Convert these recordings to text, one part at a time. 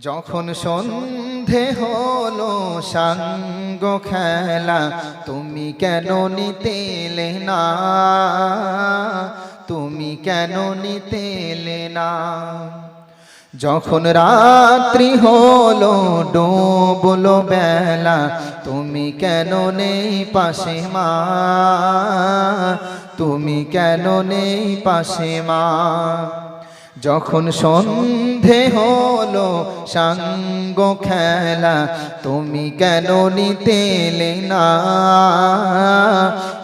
যখন সন্ধে হলো সাঙ্গ খেলা, তুমি কেন নিতেলে না? তুমি কেন নিতেলে না? যখন রাত্রি হলো ডোবলো বেলা, তুমি কেন নেই পাশে মা? তুমি কেন নেই পাশে মা? যখন সন্ধে হলো, সাঙ্গ খেলা, তুমি কেন নিতেলে না?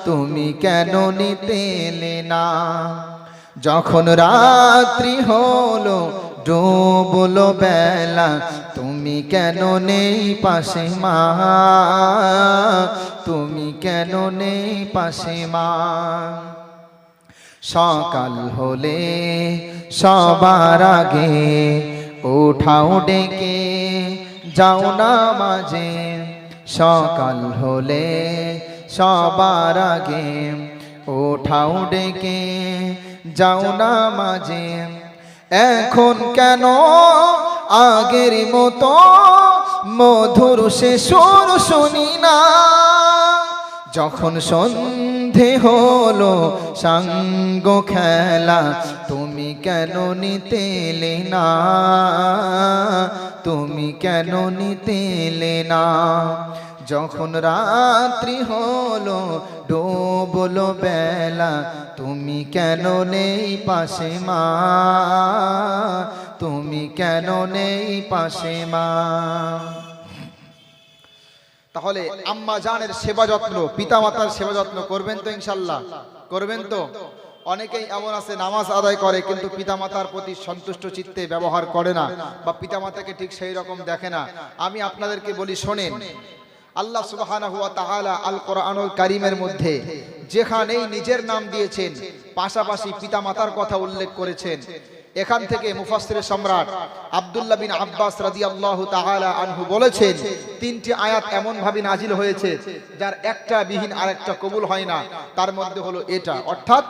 তুমি কেন নিতেলে না? যখন রাত্রি হলো, ডুবলো বেলা, তুমি কেন নেই পাশে মা? তুমি কেন নেই পাশে মা? সকাল হলে সবার আগে উঠাও ডেকে, যাও না মাঝে সকাল হলে সবার আগে উঠাও ডেকে, যাও না মাঝে এখন কেন আগের মতো মধুর সে সুর শুনি না? যখন সন্ধে হলো সাঙ্গ খেলা। তুমি কেন নিতেলে না? তুমি কেন নিতেলে না? যখন রাত্রি হলো, ডোবলো বেলা, তুমি কেন নেই পাশে মা? তুমি কেন নেই পাশে মা? তাহলে আম্মা জানের সেবা যত্ন পিতা মাতার সেবা যত্ন করবেন তো ইনশাল্লাহ। করবেন তো? অনেকেই এমন আছে, নামাজ আদায় করে কিন্তু পিতা মাতার প্রতি সন্তুষ্ট চিত্তে ব্যবহার করে না বা পিতা মাতাকে ঠিক সেই রকম দেখে না। আমি আপনাদেরকে বলি, শোনেন, আল্লাহ তাআলা আল কোরআনুল কারিমের মধ্যে যেখানেই নিজের নাম দিয়েছেন, পাশাপাশি পিতামাতার কথা উল্লেখ করেছেন। এখান থেকে মুফাসসিরের সম্রাট আবদুল্লাহ বিন আব্বাস রাদিয়াল্লাহু তাআলা আনহু বলেছেন, তিনটি আয়াত এমন ভাবে নাজিল হয়েছে, যার একটা বিহীন আর একটা কবুল হয় না। তার মধ্যে হলো এটা, অর্থাৎ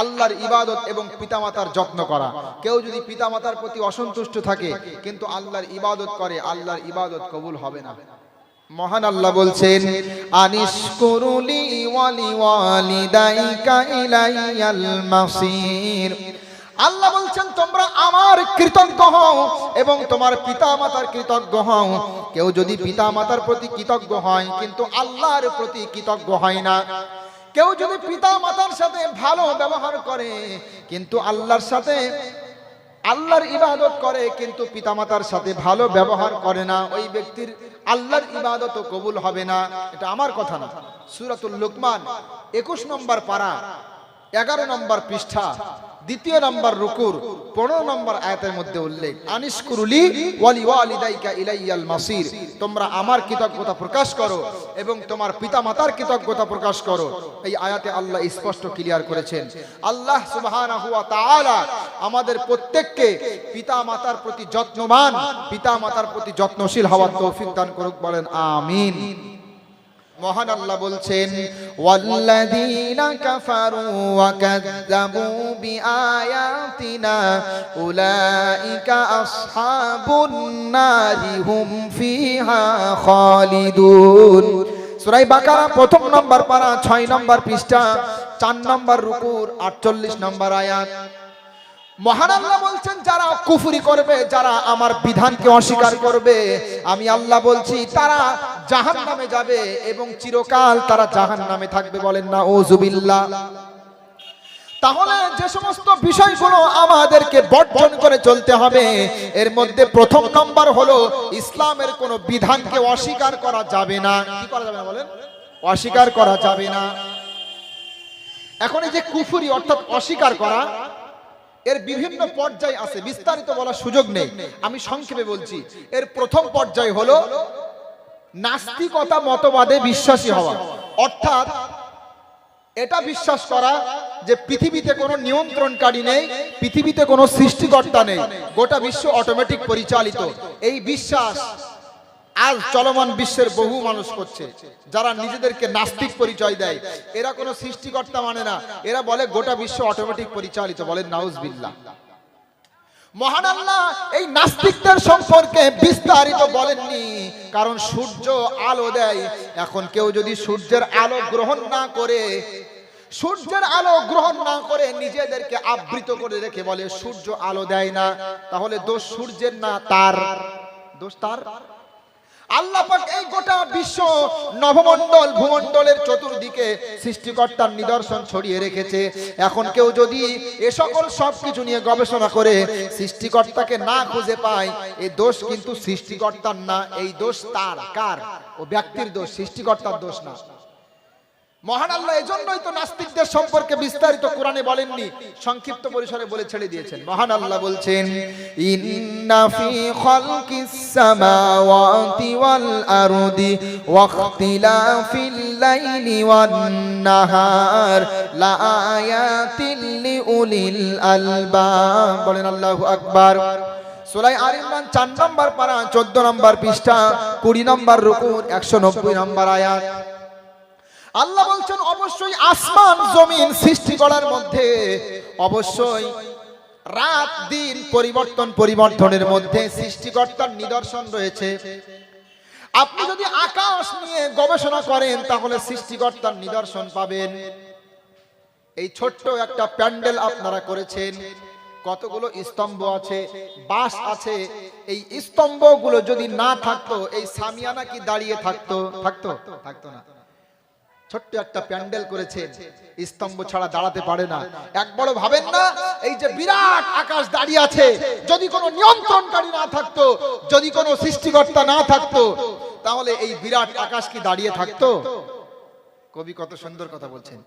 আল্লাহর ইবাদত এবং পিতামাতার যত্ন করা। কেউ যদি পিতামাতার প্রতি অসন্তুষ্ট থাকে, কিন্তু আল্লাহর ইবাদত করে, আল্লাহর ইবাদত কবুল হবে না। মহান আল্লাহ বলছেন আনিস করুলি ওয়ালি ওয়ালিদাইকা ইলাইয়াল মাসির। আল্লাহ বলছেন, তোমরা আমার কৃতজ্ঞ হও এবং তোমার পিতা মাতার কৃতজ্ঞ হও। কেউ যদি পিতা মাতার প্রতি কৃতজ্ঞ হয়, কিন্তু আল্লাহর প্রতি কৃতজ্ঞ হয় না। কেউ যদি পিতা মাতার সাথে ভালো ব্যবহার করে, কিন্তু আল্লাহর সাথে, আল্লাহর ইবাদত করে, কিন্তু পিতামাতার সাথে ভালো ব্যবহার করে না, ওই ব্যক্তির আল্লাহর ইবাদত কবুল হবে না। এটা আমার কথা না। সুরাতুল লুকমান, একুশ নম্বর পারা, এগারো নম্বর পৃষ্ঠা। দ্বিতীয় নম্বর রুকুর, পনেরো নম্বর আয়াতের মধ্যে উল্লেখ আনিসকুরুলি ওয়ালি ওয়ালিদাইকা ইলাইয়াল মাসির তোমরা আমার কৃতজ্ঞতা প্রকাশ করো এবং তোমার পিতা মাতার কৃতজ্ঞতা প্রকাশ করো এই আয়াতে আল্লাহ স্পষ্ট ক্লিয়ার করেছেন। আল্লাহ তাআলা আমাদের প্রত্যেককে পিতা মাতার প্রতি যত্নবান, পিতামাতার প্রতি যত্নশীল হওয়ার তৌফিক দান করুক বলেন, আমিন। মহান আল্লাহ বলছেন, ওয়াল্লাযীনা কাফারু ওয়া কাযযাবু বিআয়াতিনা, উলাইকা আসহাবুন নারি হুম ফিহা খালিদুন। সূরা বাকারা, প্রথম নম্বর পারা 6 নম্বর পৃষ্ঠা 4 নম্বর রুকুর 48 নম্বর আয়াত। মহান আল্লাহ বলছেন, যারা কুফুরি করবে, যারা আমার বিধানকে অস্বীকার করবে, আমি আল্লাহ বলছি, তারা জাহান নামে যাবে এবং চিরকাল তারা জাহান নামে থাকবে বলেন না ও জুবিল্লা তাহলে যে সমস্ত বিষয়গুলো আমাদেরকে বর্জন করে চলতে হবে, এর মধ্যে প্রথম নম্বর হলো, ইসলামের কোন বিধানকে অস্বীকার করা যাবে না। কি করা যাবে না বলেন? অস্বীকার করা যাবে না। এখন এই যে কুফুরি অর্থাৎ অস্বীকার করা এর বিভিন্ন পর্যায় আছে, বিস্তারিত বলার সুযোগ নেই। আমি সংক্ষেপে বলছি, এর প্রথম পর্যায় হলো নাস্তিকতা মতবাদে বিশ্বাসী হওয়া। অর্থাৎ এটা বিশ্বাস করা যে পৃথিবীতে কোনো নিয়ন্ত্রণকারী নেই, পৃথিবীতে কোনো সৃষ্টিকর্তা নেই, গোটা বিশ্ব অটোমেটিক পরিচালিত। এই বিশ্বাস আজ চলমান বিশ্বের বহু মানুষ করছে, যারা নিজেদেরকে নাস্তিক পরিচয় দেয়। এরা কোনো সৃষ্টিকর্তা মানে না। এরা বলে গোটা বিশ্ব অটোমেটিক পরিচালিত বলেন নাউজবিল্লাহ। মহান আল্লাহ এই নাস্তিকদের সম্পর্কে বিস্তারিত বলেননি, কারণ সূর্য আলো দেয়। এখন কেউ যদি সূর্যের আলো গ্রহণ না করে, সূর্যের আলো গ্রহণ না করে নিজেদেরকে আবৃত করে রেখে বলে, সূর্য আলো দেয় না। তাহলে দোষ সূর্যের না তার? দোষ তার? আল্লাহ পাক এই গোটা বিশ্ব নভমণ্ডল ভূমণ্ডলের চতুর্দিকে সৃষ্টিকর্তার নিদর্শন ছড়িয়ে রেখেছে। এখন কেউ যদি এ সকল সব কিছু নিয়ে গবেষণা করে, সৃষ্টিকর্তাকে না খুঁজে পায় এই দোষ কিন্তু সৃষ্টিকর্তার না, এই দোষ তার, কার? ও ব্যক্তির দোষ, সৃষ্টিকর্তার দোষ না। মহান আল্লাহ এজন্যই তো নাস্তিকদের সম্পর্কে বিস্তারিত কোরআনে বলেননি, সংক্ষিপ্ত পরিসরে বলে ছেড়ে দিয়েছেন। মহান আল্লাহ বলছেন, ইন্না ফি খালকিস সামাওয়াতি ওয়াল আরদি ওয়াখতিলাফিল লাইলি ওয়ান নাহার লাআয়াতিল লিউলিল আলবাব। বলেন আল্লাহু আকবার। সুরাই আল ইমরান 4 নম্বর পারা 14 নম্বর পৃষ্ঠা 20 নম্বর রুকু 190 নম্বর আয়াত। আল্লাহ বলছেন, অবশ্যই আসমান জমিন সৃষ্টি করার মধ্যে, অবশ্যই রাত, দিন পরিবর্তন, পরিবর্তনের মধ্যে সৃষ্টিকর্তার নিদর্শন রয়েছে। আপনি যদি আকাশ নিয়ে গবেষণা করেন, তাহলে সৃষ্টিকর্তার নিদর্শন পাবেন। এই ছোট্ট একটা প্যান্ডেল আপনারা করেছেন, কতগুলো স্তম্ভ আছে বাস আছে। এই স্তম্ভগুলো যদি না থাকতো, এই সামিয়ানা কি দাঁড়িয়ে থাকতো? থাকতো? থাকতো না। ছোট্ট একটা প্যান্ডেল করেছে। স্তম্ভ ছাড়া দাঁড়াতে পারে না। এক বড় ভাবেন না এই যে বিরাট আকাশ দাঁড়িয়ে আছে। যদি কোনো নিয়ন্ত্রণকারী না থাকতো যদি কোনো সৃষ্টিকর্তা না থাকতো তাহলে এই বিরাট আকাশ কি দাঁড়িয়ে থাকতো? কবি কত সুন্দর কথা বলছেন।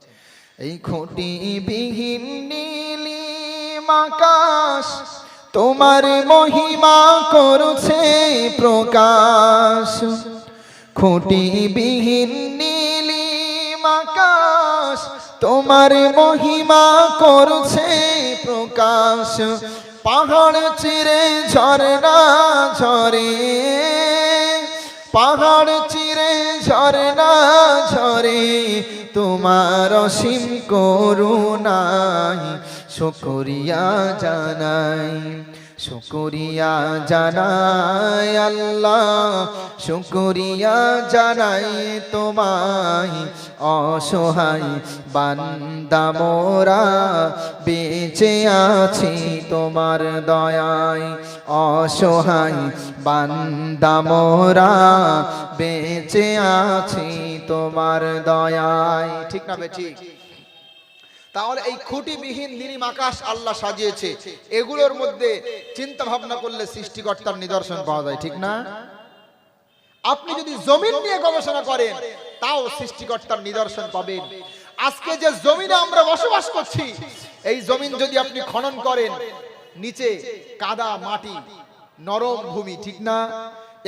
এই খুঁটি বিহীন নীলিম আকাশ তোমার মহিমা করছে প্রকাশ। খুঁটি বিহীন তোমার মহিমা করছে প্রকাশ। পাহাড় চিরে ঝরনা ঝরে। পাহাড় চিরে ঝরনা ঝরে। তোমার অসীম করুণাই শুকরিয়া জানাই। শুকরিয়া জানাই আল্লাহ, শুকরিয়া জানাই তোমায়, অসহায় বান্দা মোরা, বেঁচে আছি তোমার দয়ায়, অসহায় বান্দা মোরা, বেঁচে আছি তোমার দয়ায়। ঠিক না ঠিক? তাহলে এই খুঁটিবিহীন নীলিম আকাশ আল্লাহ সাজিয়েছে। এগুলোর মধ্যে চিন্তা ভাবনা করলে সৃষ্টিকর্তার নিদর্শন পাওয়া যায়, ঠিক না? আপনি যদি জমিন নিয়ে গবেষণা করেন, তাও সৃষ্টিকর্তার নিদর্শন পাবেন। আজকে যে জমিনে আমরা বসবাস করছি, এই জমিন যদি আপনি খনন করেন, নিচে কাদা মাটি, নরম ভূমি, ঠিক না?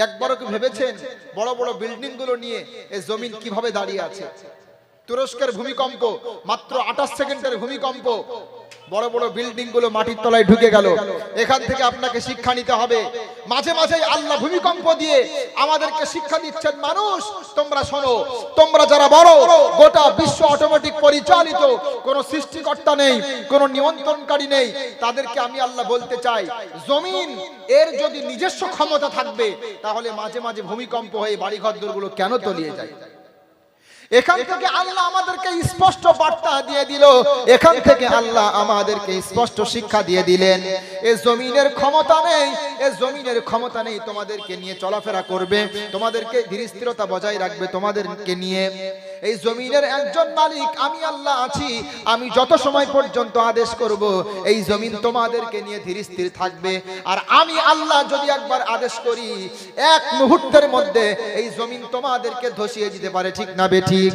একবারও কি ভেবেছেন বড় বড় বিল্ডিংগুলো নিয়ে এই জমিন কীভাবে দাঁড়িয়ে আছে? তুরস্কের ভূমিকম্প, মাত্র আঠাশ সেকেন্ডের ভূমিকম্প। বড় বড় বিল্ডিংগুলো মাটির তলায় ঢুকে গেল। এখান থেকে আপনাকে শিক্ষা নিতে হবে। মাঝে মাঝে আল্লাহ ভূমিকম্প দিয়ে আমাদেরকে শিক্ষা দিচ্ছেন, মানুষ, তোমরা শোনো। তোমরা যারা বড়, গোটা বিশ্ব অটোমেটিক পরিচালিত। কোনো সৃষ্টিকর্তা নেই, কোনো নিয়ন্ত্রণকারী নেই। তাদেরকে আমি আল্লাহ বলতে চাই, জমিন, এর যদি নিজস্ব ক্ষমতা থাকবে, তাহলে মাঝে মাঝে ভূমিকম্প হয়ে বাড়িঘর দূরগুলো কেন তলিয়ে যায়? এখান থেকে আল্লাহ আমাদেরকে স্পষ্ট বার্তা দিয়ে দিল। এখান থেকে আল্লাহ আমাদেরকে স্পষ্ট শিক্ষা দিয়ে দিলেন। এ জমিনের ক্ষমতা নেই, এ জমিনের ক্ষমতা নেই তোমাদেরকে নিয়ে চলাফেরা করবে, তোমাদেরকে ধীরস্থিরতা বজায় রাখবে তোমাদেরকে নিয়ে। এই জমিনের একজন মালিক, আমি আল্লাহ আছি, আমি যত সময় পর্যন্ত আদেশ করব, এই জমিন তোমাদেরকে নিয়ে ধীরস্থির থাকবে। আর আমি আল্লাহ যদি একবার আদেশ করি, এক মুহূর্তের মধ্যে এই জমিন তোমাদেরকে ধসিয়ে দিতে পারে, ঠিক না বেঠিক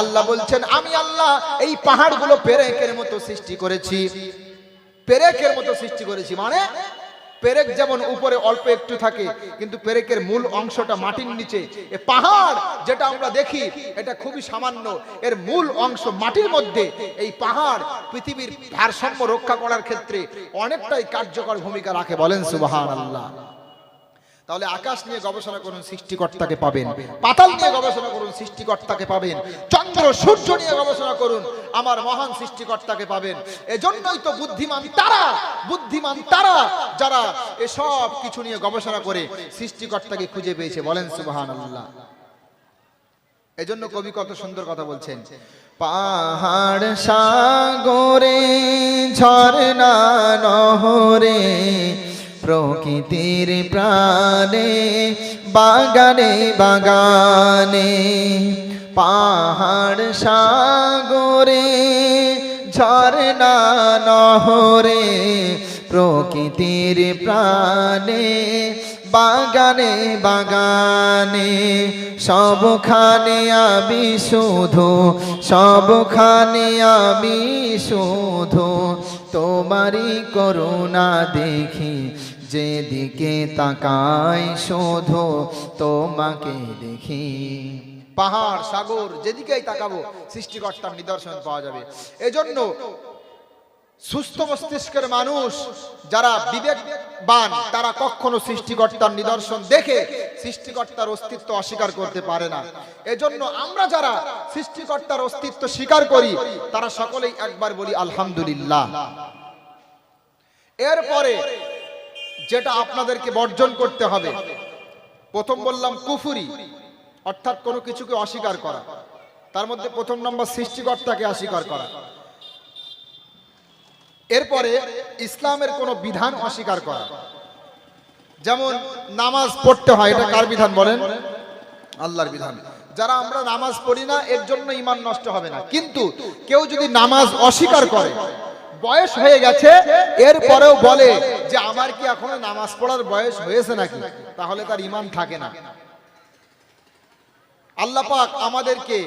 আল্লাহ বলছেন, আমি আল্লাহ এই পাহাড়গুলো পেরেকের মতো সৃষ্টি করেছি। পেরেকের মতো সৃষ্টি করেছি মানে পেরেক যেমন উপরে অল্প একটু থাকে, কিন্তু পেরেকের মূল অংশটা মাটির নিচে। এ পাহাড় যেটা আমরা দেখি, এটা খুবই সামান্য। এর মূল অংশ মাটির মধ্যে। এই পাহাড় পৃথিবীর ভারসাম্য রক্ষা করার ক্ষেত্রে অনেকটাই কার্যকর ভূমিকা রাখে বলেন সুবাহ আল্লাহ তাহলে আকাশ নিয়ে গবেষণা করুন, সৃষ্টিকর্তাকে পাবেন। পাতাল নিয়ে গবেষণা করুন, সৃষ্টিকর্তাকে পাবেন। চন্দ্র, সূর্য নিয়ে গবেষণা করুন, আমার মহান সৃষ্টিকর্তাকে পাবেন। এজন্যই তো বুদ্ধিমান তারা বুদ্ধিমান তারা, যারা এসব কিছু নিয়ে গবেষণা করে সৃষ্টিকর্তাকে খুঁজে পেয়েছে। বলেন সুবহান আল্লাহ এজন্য কবি কত সুন্দর কথা বলছেন। পাহাড় সাগরে, ঝর্ণা নহরে প্রকৃতির প্রাণে, বাগানে বাগানে, পাহাড় সাগরে, ঝর্ণা নহরে, প্রকৃতির প্রাণে, বাগানে বাগানে, সবখানে আমি শুধু, সবখানে আমি শুধু, তোমারই করুণা দেখি যেদিকে তাকাই শুধু তোমাকে দেখি। পাহাড়, সাগর, যেদিকেই তাকাবো, সৃষ্টিকর্তার নিদর্শন পাওয়া যাবে। এজন্য সুস্থ মস্তিষ্কের মানুষ যারা বিবেকবান, তারা কখনো সৃষ্টিকর্তার নিদর্শন দেখে সৃষ্টিকর্তার অস্তিত্ব অস্বীকার করতে পারে না। এজন্য আমরা যারা সৃষ্টিকর্তার অস্তিত্ব স্বীকার করি, তারা সকলেই একবার বলি, আলহামদুলিল্লাহ। এরপরে যেটা আপনাদেরকে বর্জন করতে হবে। প্রথম বললাম কুফুরি, অর্থাৎ কোনো কিছুকে অস্বীকার করা। তার মধ্যে প্রথম নম্বর সৃষ্টিকর্তাকে অস্বীকার করা। এরপরে ইসলামের কোনো বিধান অস্বীকার করা। যেমন নামাজ পড়তে হয়, এটা কার বিধান বলেন? আল্লাহর বিধান। যারা আমরা নামাজ পড়ি না, এর জন্য ইমান নষ্ট হবে না। কিন্তু কেউ যদি নামাজ অস্বীকার করে বয়স হয়ে গেছে, এরপরেও বলে যে, আমার কি এখনও নামাজ পড়ার বয়স হয়েছে নাকি? তাহলে তার ইমান থাকে না। আল্লাহ পাক আমাদেরকে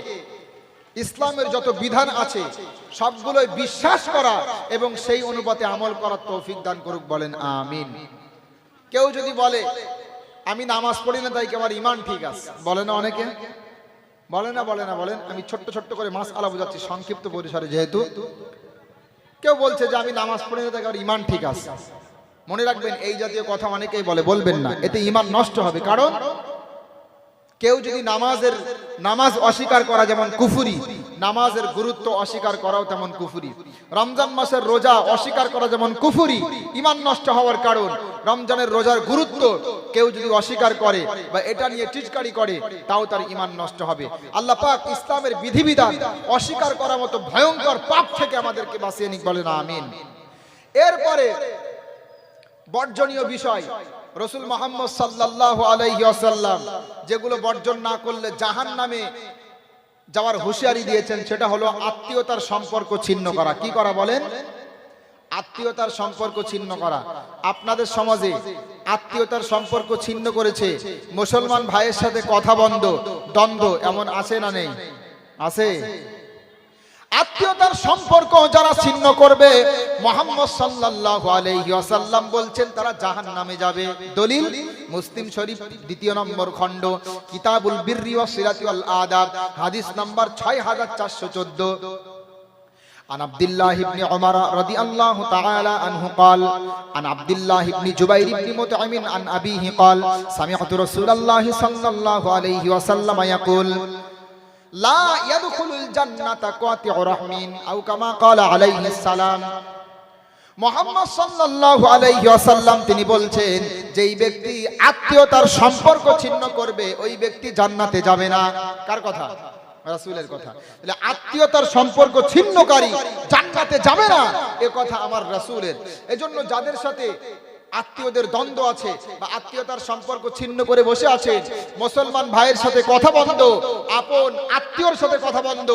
ইসলামের যত বিধান আছে, সবগুলোই বিশ্বাস করা এবং সেই অনুপাতে আমল করার তৌফিক দান করুক বলেন, আমিন। কেউ যদি বলে, আমি নামাজ পড়ি না, তাই কি আমার ইমান ঠিক আছে? বলে না অনেকে? বলে না বলে না, বলেন, আমি ছোট্ট ছোট্ট করে মাস আলা বোঝাচ্ছি, সংক্ষিপ্ত পরিসরে যেহেতু। কেউ বলছে যে আমি নামাজ পড়ে থাকি আর ইমান ঠিক আছে। মনে রাখবেন, এই জাতীয় কথা অনেকেই বলে, বলবেন না, এতে ইমান নষ্ট হবে। কারণ কেউ যদি নামাজের নামাজ অস্বীকার করা যেমন কুফুরি, নামাজের গুরুত্ব অস্বীকার করাও তেমন কুফুরি। রমজান মাসের রোজা অস্বীকার করা যেমন কুফুরি ইমান নষ্ট হওয়ার কারণ, রমজানের রোজার গুরুত্ব কেউ যদি অস্বীকার করে বা এটা নিয়ে টিচকারি করে, তাও তার ইমান নষ্ট হবে। আল্লাহ পাক ইসলামের বিধিবিধান অস্বীকার করার মতো ভয়ঙ্কর পাপ থেকে আমাদেরকে বাঁচিয়ে নিক বলেন, আমিন। এরপরে বর্জনীয় বিষয় রসুল মোহাম্মদ সাল্লাহ আলাইসাল্লাম যেগুলো বর্জন না করলে জাহান নামে যাওয়ার হুঁশিয়ারি দিয়েছেন, সেটা হলো আত্মীয়তার সম্পর্ক ছিন্ন করা। কি করা বলেন? আত্মীয়তার সম্পর্ক ছিন্ন করা। আপনাদের সমাজে আত্মীয়তার সম্পর্ক ছিন্ন করেছে, মুসলমান ভাইয়ের সাথে কথা বন্ধ, দ্বন্দ্ব, এমন আছে না নেই? আছে? আত্মীয়তার সম্পর্ক যারা ছিন্ন করবে মোহাম্মদ সাল্লাল্লাহু আলাইহি ওয়াসাল্লাম বলছেন তারা জাহান্নামে যাবে দলিল মুসলিম শরীফ দ্বিতীয় নম্বর খণ্ড কিতাবুল বিররি ওয়াস সিরাতি ওয়াল আদাব হাদিস নাম্বার 6414 عن عبد الله بن عمر رضي الله تعالى عنه قال عن عبد الله بن جبير بن مطعم عن أبيه قال سمعت رسول الله صلى الله عليه وسلم يقول লা ইয়াদখুলুল জান্নাতা কাতিউ রাহমিন, আও কামা ক্বালা আলাইহিস সালাম। মোহাম্মদ সাল্লাল্লাহু আলাইহি ওয়াসাল্লাম, তিনি বলছেন, যেই ব্যক্তি আত্মীয়তার সম্পর্ক ছিন্ন করবে, ওই ব্যক্তি জান্নাতে যাবে না। কার কথা? রাসূলের কথা। তাহলে আত্মীয়তার সম্পর্ক ছিন্নকারী জান্নাতে যাবে না, এ কথা আমার রাসূলের। এজন্য যাদের সাথে আত্মীয়দের দ্বন্দ্ব আছে বা আত্মীয়তার সম্পর্ক ছিন্ন করে বসে আছে, মুসলমান ভাইয়ের সাথে কথা বন্ধ, আপন আত্মীয়র সাথে কথা বন্ধ,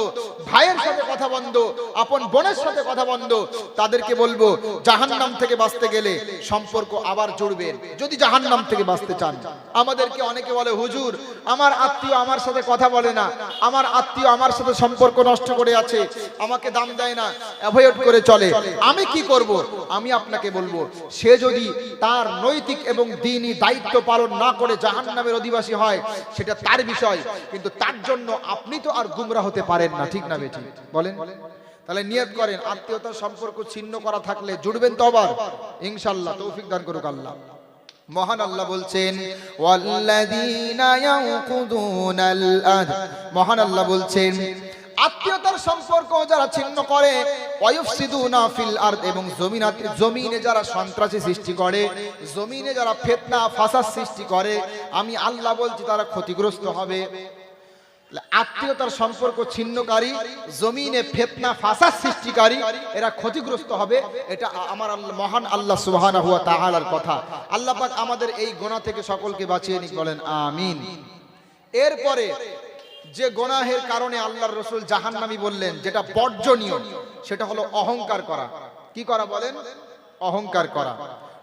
ভাইয়ের সাথে কথা বন্ধ, আপন বোনের সাথে কথা বন্ধ, তাদেরকে বলব, জাহান্নাম থেকে বাঁচতে গেলে সম্পর্ক আবার জুড়বেন যদি জাহান্নাম থেকে বাঁচতে চান, আমাদেরকে অনেকে বলে, হুজুর, আমার আত্মীয় আমার সাথে কথা বলে না, আমার আত্মীয় আমার সাথে সম্পর্ক নষ্ট করে আছে, আমাকে দাম দেয় না অ্যাভয়েড করে চলে। আমি কি করব? আমি আপনাকে বলব, সে যদি তার নৈতিক এবং দিনই দায়িত্ব পালন না করে জাহান্নামের অধিবাসী হয়, সেটা তার বিষয়। কিন্তু তার জন্য আপনি তো আর গুমরা হতে পারেন না, ঠিক না বেটি? বলেন। তাহলে নিয়ত করেন, আত্মীয়তার সম্পর্ক ছিন্ন করা থাকলে জুড়বেন তো আবার। ইনশাল্লাহ তৌফিক দান করুক আল্লাহ। মহান আল্লাহ বলছেন, ওয়াল্লাযীনা ইয়ানকুদুনাল আহদ মহান আল্লাহ বলছেন আত্মীয়তার সম্পর্ক যারা ছিন্ন করে ফিল আরদ এবং জমিনাতে, জমিনে যারা সন্ত্রাসী সৃষ্টি করে, জমিনে যারা ফিতনা, ফাসাদ সৃষ্টি করে, আমি আল্লাহ বলছি তারা ক্ষতিগ্রস্ত হবে। আত্মীয়তার সম্পর্ক ছিন্নকারী, জমিনে ফেতনা, ফাসাদ সৃষ্টিকারী, এরা ক্ষতিগ্রস্ত হবে, এটা আমার মহান আল্লাহ সুবহানাহু হুয়া তাআলার কথা। আল্লাহ আমাদের এই গোনা থেকে সকলকে বাঁচিয়ে নিক, বলেন, আমিন। এরপরে যে গোনাহের কারণে আল্লাহর রসুল জাহান্নামী বললেন, যেটা বর্জনীয়, সেটা হলো অহংকার করা। কি করা বলেন? অহংকার করা।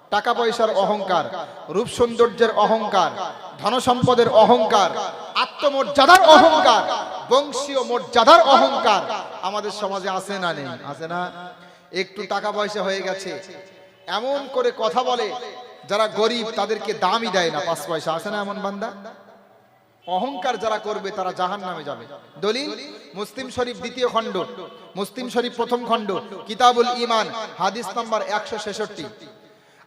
টাকা পয়সার অহংকার, রূপ সৌন্দর্যের অহংকার, ধনসম্পদের অহংকার, আত্মমর্যাদার অহংকার, বংশীয় মর্যাদার অহংকার আমাদের সমাজে আছে না নেই? আছে না? একটু টাকা পয়সা হয়ে গেছে। এমন করে কথা বলে, যারা গরিব তাদেরকে দামই দেয় না। পাঁচ পয়সা আছে না এমন বান্দা? অহংকার যারা করবে তারা জাহান নামে যাবে দলিল মুসলিম শরীফ দ্বিতীয় খণ্ড মুসলিম শরীফ প্রথম খণ্ড কিতাবুল ইমান হাদিস নাম্বার একশো ছেষট্টি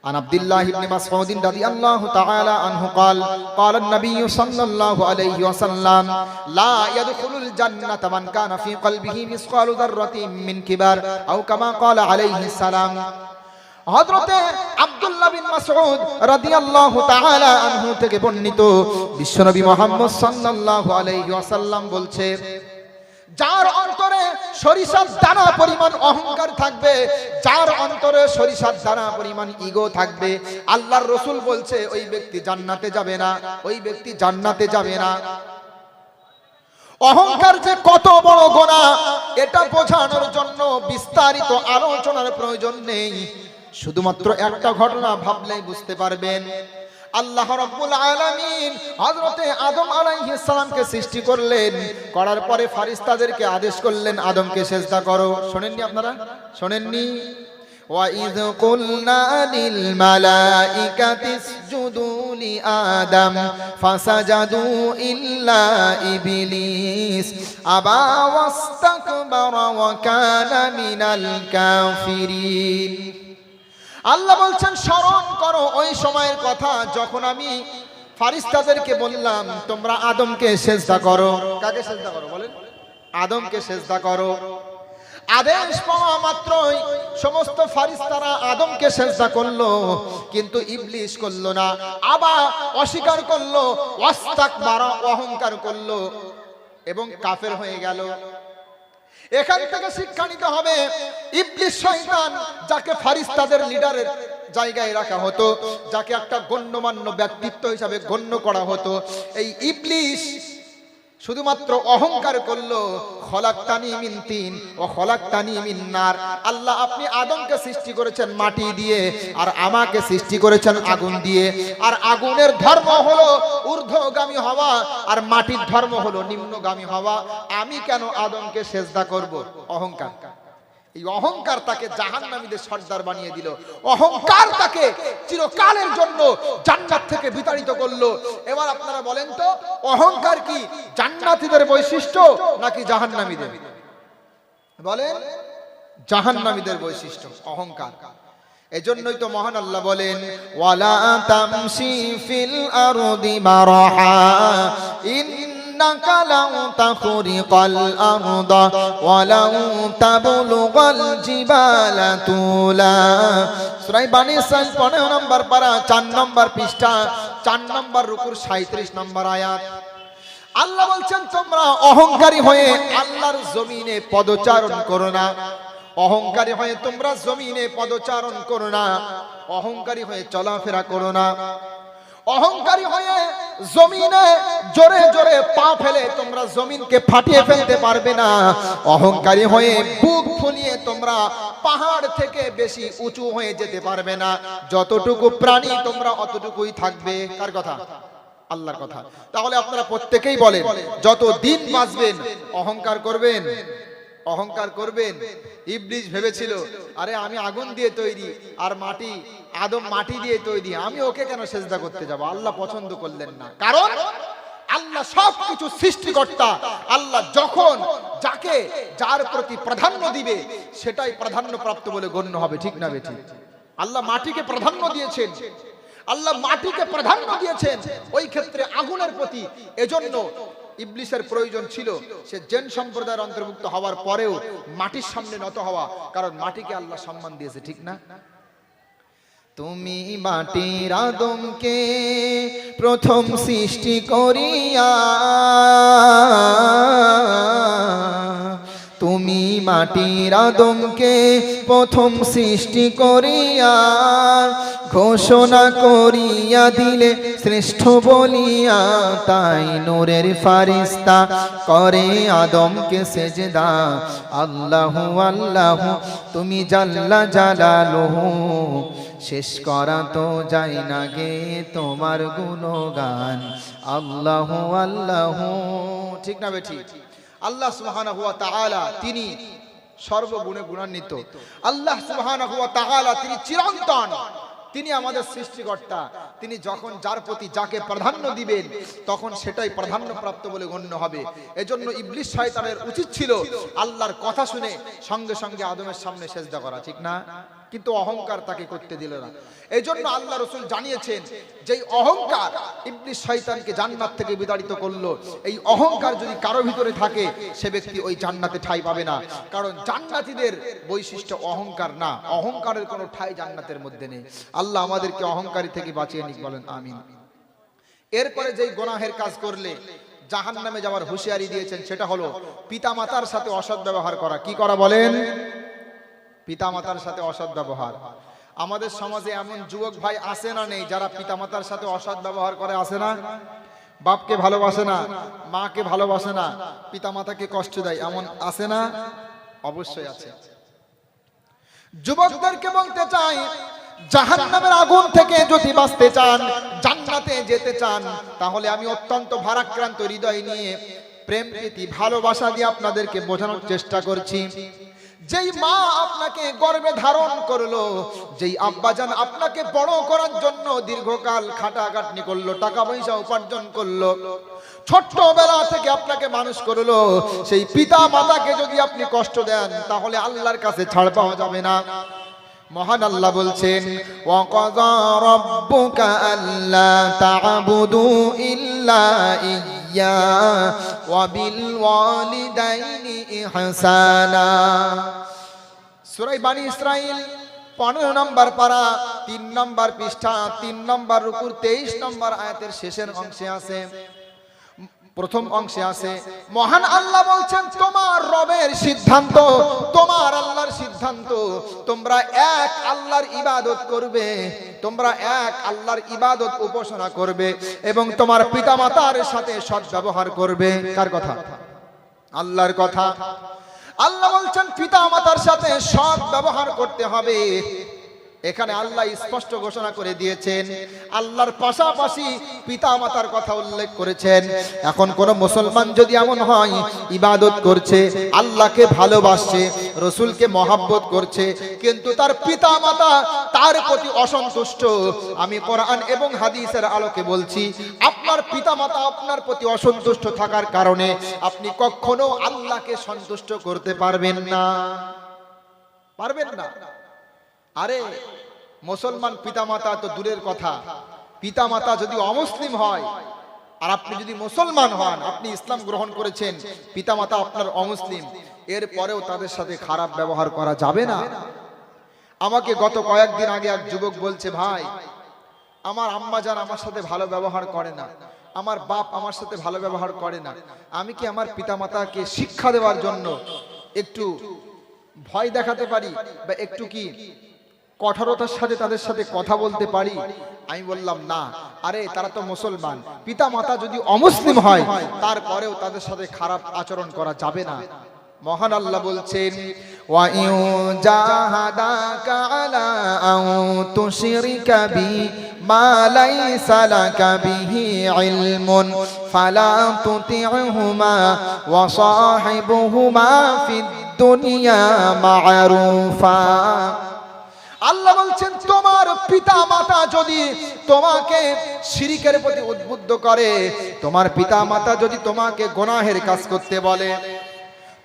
عن عبد الله بن مسعود رضي الله تعالى عنه قال قال النبي صلى الله عليه وسلم لا يدخل الجنة من كان في قلبه مثقال ذرة من كبر أو كما قال عليه السلام হযরতে আব্দুল্লাহ বিন মাসউদ রাদিয়াল্লাহু তাআলা আনহু থেকে বর্ণিত বিশ্বনবী মুহাম্মদ সাল্লাল্লাহু আলাইহি ওয়াসাল্লাম বলছে, যার অন্তরে সরিষার দানা পরিমাণ অহংকার থাকবে, যার অন্তরে সরিষার দানা পরিমাণ ইগো থাকবে, আল্লাহর রসুল বলছে, ওই ব্যক্তি জান্নাতে যাবে না, ওই ব্যক্তি জান্নাতে যাবে না। অহংকার যে কত বড় গোনা এটা বোঝানোর জন্য বিস্তারিত আলোচনার প্রয়োজন নেই। শুধুমাত্র একটা ঘটনা ভাবলেই বুঝতে পারবেন আল্লাহ রাব্বুল আলামিন হযরতে আদম আলাইহিস সালামকে সৃষ্টি করলেন করার পরে ফারিস্তাদেরকে আদেশ করলেন আদমকে সেজদা করো শুনেননি আপনারা শুনেননি وَإِذْ قُلْنَا لِلْمَلَائِكَةِ اسْجُدُوا لِآدَمَ فَسَجَدُوا إِلَّا إِبْلِيسَ أَبَى وَاسْتَكْبَرَ وَكَانَ مِنَ الْكَافِرِينَ আল্লাহ বলছেন, স্মরণ করো ওই সময়ের কথা যখন আমি ফারিস্তাদেরকে বললাম, তোমরা আদমকে সেজদা করো। কাকে সেজদা করো বলেন? আদমকে সেজদা করো। আদেশ পাওয়া মাত্রই সমস্ত ফারিস্তারা আদমকে সেজদা করল, কিন্তু ইবলিশ করল না, আবার অস্বীকার করল ওয়াস্তাক মারা অহংকার করল। এবং কাফের হয়ে গেল। এখান থেকে শিক্ষা নিতে হবে। ইবলিস শয়তান যাকে ফারিস্তাদের লিডারের জায়গায় রাখা হতো, যাকে একটা গণ্যমান্য ব্যক্তিত্ব হিসাবে গণ্য করা হতো। এই ইবলিস শুধুমাত্র অহংকার করল, খলাক্তানি মিন তিন ও খলাক্তানি মিন নার। আল্লাহ আপনি আদমকে সৃষ্টি করেছেন মাটি দিয়ে আর আমাকে সৃষ্টি করেছেন আগুন দিয়ে। আর আগুনের ধর্ম হলো ঊর্ধ্বগামী হওয়া আর মাটির ধর্ম হলো নিম্নগামী হওয়া। আমি কেন আদমকে সেজদা করব? অহংকার। এই অহংকার তাকে জাহান্নামীদের সর্দার বানিয়ে দিল। অহংকার তাকে চিরকালের জন্য জান্নাত থেকে বিতাড়িত করল। এবার আপনারা বলেন তো, অহংকার কি জান্নাতীদের বৈশিষ্ট্য নাকি জাহান্নামীদের? বলেন, জাহান্নামীদের বৈশিষ্ট্য, অহংকার। এজন্যই তো মহান আল্লাহ বলেন, ওয়ালা তামসি ফিল আরদি মারাহা ইন্নাকা লাউ তাখরিকাল আরদা ওয়ালাউ তাবলুগাল জিবালা তুলা সূরা বানি ইসরাইল 15 নম্বর পারা 4 নম্বর পৃষ্ঠা 4 নম্বর রুকুর 37 নম্বর আয়াত। আল্লাহ বলছেন, তোমরা অহংকারী হয়ে আল্লাহর জমিনে পদচারণ করো না। অহংকারী হয়ে তোমরা জমিনে পদচারণ করো না। অহংকারী হয়ে চলাফেরা করো না। অহংকারী হয়ে জমিনে জোরে জোরে পা ফেলে তোমরা জমিনকে ফাটিয়ে ফেলতে পারবে না। অহংকারী হয়ে বুক ফুলিয়ে তোমরা পাহাড় থেকে বেশি উঁচু হয়ে যেতে পারবে না। যতটুকু প্রাণী তোমরা অতটুকুই থাকবে। কার কথা? আল্লাহর কথা। তাহলে আপনারা প্রত্যেকেই বলেন যত দিন বাঁচবেন, অহংকার করবেন। অহংকার করবেন। ইবলিস ভেবেছিল, আরে, আমি আগুন দিয়ে তৈরি, আর মাটি, আদম মাটি দিয়ে তৈরি, আমি ওকে কেন সেজদা করতে যাব? আল্লাহ পছন্দ করলেন না। কারণ, আল্লাহ সব কিছু সৃষ্টিকর্তা, আল্লাহ যখন যাকে, যার প্রতি প্রাধান্য দিবে, সেটাই প্রাধান্য প্রাপ্ত বলে গণ্য হবে, ঠিক না বেঠিক আল্লাহ মাটিকে প্রাধান্য দিয়েছেন। আল্লাহ মাটিকে প্রাধান্য দিয়েছেন। ওই ক্ষেত্রে আগুনের প্রতি এজন্য ইবলিসের প্রয়োজন ছিল, সে জেন সম্প্রদায়ের অন্তর্ভুক্ত হওয়ার পরেও মাটির সামনে নত হওয়া, কারণ মাটিকে আল্লাহ সম্মান দিয়েছে, ঠিক না? তুমি মাটির আদমকে প্রথম সৃষ্টি করিয়া তুমি মাটির আদমকে প্রথম সৃষ্টি করিয়া ঘোষণা করিয়া দিলে শ্রেষ্ঠ বলিয়া তাই নূরের ফারিস্তা করে আদমকে সেজদা। আল্লাহু, আল্লাহ, তুমি জাল্লা জালালুহু, শেষ করা তো যায় না গে তোমার গুণগান। আল্লাহ আল্লাহ, ঠিক না বেঠি আল্লাহ সুবহানাহু ওয়া তাআলা তিনি সর্বগুণে গুণান্বিত। আল্লাহ সুবহানাহু ওয়া তাআলা তিনি চিরন্তন। তিনি আমাদের সৃষ্টিকর্তা। তিনি যখন যার প্রতি যাকে প্রাধান্য দিবেন, তখন সেটাই প্রাধান্য প্রাপ্ত বলে গণ্য হবে। এজন্য ইবলিশ শয়তানের উচিত ছিল আল্লাহর কথা শুনে সঙ্গে সঙ্গে আদমের সামনে সেজদা করা, ঠিক না? কিন্তু অহংকার তাকে করতে দিল না। এই জন্য আল্লাহ রসুল জানিয়েছেন যে অহংকার ইবলিশ শয়তানকে জান্নাত থেকে বিতাড়িত করল। এই অহংকার যদি কারও ভিতরে থাকে, সে ব্যক্তি ওই জান্নাতে ঠাই পাবে না। কারণ জান্নাতীদের বৈশিষ্ট্য অহংকার না। অহংকারের কোনো ঠাই জান্নাতের মধ্যে নেই। আল্লাহ আমাদেরকে অহংকারী থেকে বাঁচিয়ে নিক, বলেন, আমিন। এরপরে যেই গোনাহের কাজ করলে জাহান নামে যাওয়ার হুঁশিয়ারি দিয়েছেন, সেটা হলো পিতা মাতার সাথে অসৎ ব্যবহার করা। কি করা বলেন? পিতামাতার সাথে অসৎ ব্যবহার। আমাদের সমাজে এমন যুবক ভাই আসে না নেই যারা পিতামাতার সাথে অসৎ ব্যবহার করে আসে না? বাপকে ভালোবাসে না, মাকে ভালোবাসে না, পিতামাতাকে কষ্ট দেয়, এমন আসে না? অবশ্যই আছে। যুবকদেরকে বলতে চাই, জাহান্নামের আগুন থেকে যদি বাঁচতে চান, জান্নাতে যেতে চান, তাহলে আমি অত্যন্ত ভারাক্রান্ত হৃদয় নিয়ে প্রেম প্রীতি ভালোবাসা দিয়ে আপনাদেরকে বোঝানোর চেষ্টা করছি। যেই মা আপনাকে গর্বে ধারণ করল, যেই আব্বাজান আপনাকে বড় করার জন্য দীর্ঘকাল খাটাখাটনি করল, টাকা পয়সা উপার্জন করল, ছোট্টবেলা থেকে আপনাকে মানুষ করল, সেই পিতা মাতাকে যদি আপনি কষ্ট দেন, তাহলে আল্লাহর কাছে ছাড় পাওয়া যাবে না। মহান আল্লাহ বলছেন, ওয়াকাযা রাব্বুকা আল্লা তা'বুদু ইল্লা ইয়্যা ওয়া বিল ওয়ালিদাইনি ইহসানা সূরা বানি ইসরাইল 15 নম্বর পারা, তিন পৃষ্ঠা, তিন নম্বর রুকুর 23 নম্বর আয়াতের শেষের অংশে আছে। প্রথম অংশে আছে, মহান আল্লাহ বলছেন, তোমার রবের সিদ্ধান্ত, তোমার আল্লাহর সিদ্ধান্ত। তোমরা এক আল্লাহর ইবাদত করবে, তোমরা এক আল্লাহর ইবাদত উপাসনা করবে এবং তোমার পিতামাতার সাথে সৎ ব্যবহার করবে। কার কথা? আল্লাহর কথা। আল্লাহ বলছেন পিতা মাতার সাথে সৎ ব্যবহার করতে হবে। এখানে আল্লাহ স্পষ্ট ঘোষণা করে দিয়েছেন, আল্লাহর পাশাপাশি পিতা মাতার কথা উল্লেখ করেছেন। এখন কোন মুসলমান যদি এমন হয়, ইবাদত করছে, আল্লাহকে ভালোবাসছে, রসুলকে মহাব্বত করছে, কিন্তু তার পিতা মাতা তার প্রতি অসন্তুষ্ট, আমি কোরআন এবং হাদিসের আলোকে বলছি, আপনার পিতা মাতা আপনার প্রতি অসন্তুষ্ট থাকার কারণে আপনি কখনো আল্লাহকে সন্তুষ্ট করতে পারবেন না। পারবেন না? আরে মুসলমান পিতামাতা তো দূরের কথা। পিতামাতা যদি অমুসলিম হয়, আর আপনি যদি মুসলমান হন, আপনি ইসলাম গ্রহণ করেছেন, পিতামাতা আপনার অমুসলিম, এর পরেও তাদের সাথে খারাপ ব্যবহার করা যাবে না। আমাকে গত কয়েকদিন আগে এক যুবক বলছে, ভাই, আমার আম্মা যান আমার সাথে ভালো ব্যবহার করে না। আমার বাপ আমার সাথে ভালো ব্যবহার করে না। আমি কি আমার পিতামাতাকে শিক্ষা দেওয়ার জন্য একটু ভয় দেখাতে পারি বা একটু কি কঠোরতার সাথে তাদের সাথে কথা বলতে পারি? আমি বললাম, না। আরে, তারা তো মুসলমান। পিতা মাতা যদি অমুসলিম হয়, তারপরেও তাদের সাথে খারাপ আচরণ করা যাবে না। মহান আল্লাহ বলছেন দুনিয়া মা'রুফা। আল্লাহ বলছেন, তোমার পিতা মাতা যদি তোমাকে শিরিকের প্রতি উদ্বুদ্ধ করে, তোমার পিতা মাতা যদি তোমাকে গোনাহের কাজ করতে বলে,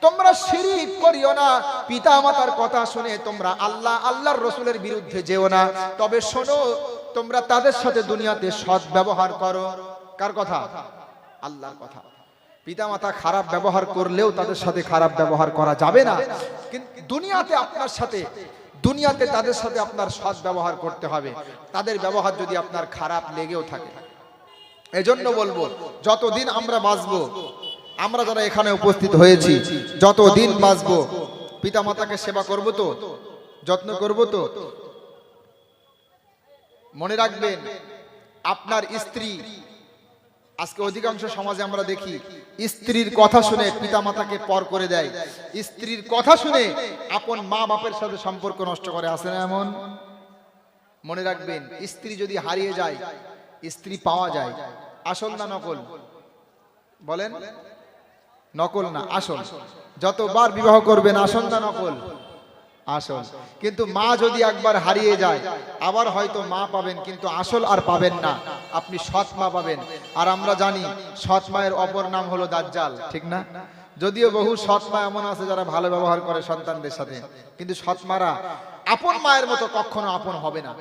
তোমরা শিরিক করিও না। পিতা মাতার কথা শুনে তোমরা আল্লাহ, আল্লাহর রসুলের বিরুদ্ধে যেও না। তবে শোনো, তোমরা তাদের সাথে দুনিয়াতে সৎ ব্যবহার করো। কার কথা? আল্লাহর কথা। পিতামাতা খারাপ ব্যবহার করলেও তাদের সাথে খারাপ ব্যবহার করা যাবে না। কিন্তু দুনিয়াতে আপনার সাথে দুনিয়াতে তাদের সাথে আপনার সৎ ব্যবহার করতে হবে। তাদের ব্যবহার যদি আপনার খারাপ লেগেও থাকে। এজন্য বলব, যতদিন আমরা বাঁচবো, আমরা যারা এখানে উপস্থিত হয়েছি, যতদিন বাঁচবো, পিতামাতাকে সেবা করব তো, যত্ন করব তো, মনে রাখবেন, আপনার স্ত্রী আজকে অধিকাংশ সমাজে আমরা দেখি, স্ত্রীর কথা শুনে পিতামাতাকে পর করে দেয়। স্ত্রীর কথা শুনে আপন মা বাপের সাথে সম্পর্ক নষ্ট করে আসে না এমন? মনে রাখবেন, স্ত্রী যদি হারিয়ে যায়, স্ত্রী পাওয়া যায়। আসল না নকল? বলেন? নকল না, আসল। যতবার বিবাহ করবেন, আসল না নকল? আসল। কিন্তু মা যদি একবার হারিয়ে যায় আবার হয়তো মা পাবেন কিন্তু আসল আর পাবেন না। আপনি সৎ মা পাবেন। আর আমরা জানি সৎ মায়ের অপর নাম হলো দাজ্জাল ঠিক না? যদিও বহু সৎ মা এমন আছে যারা ভালো ব্যবহার করে সন্তানদের সাথে। কিন্তু সৎ মারা আপন মায়ের মতো কখনো আপন হবে না।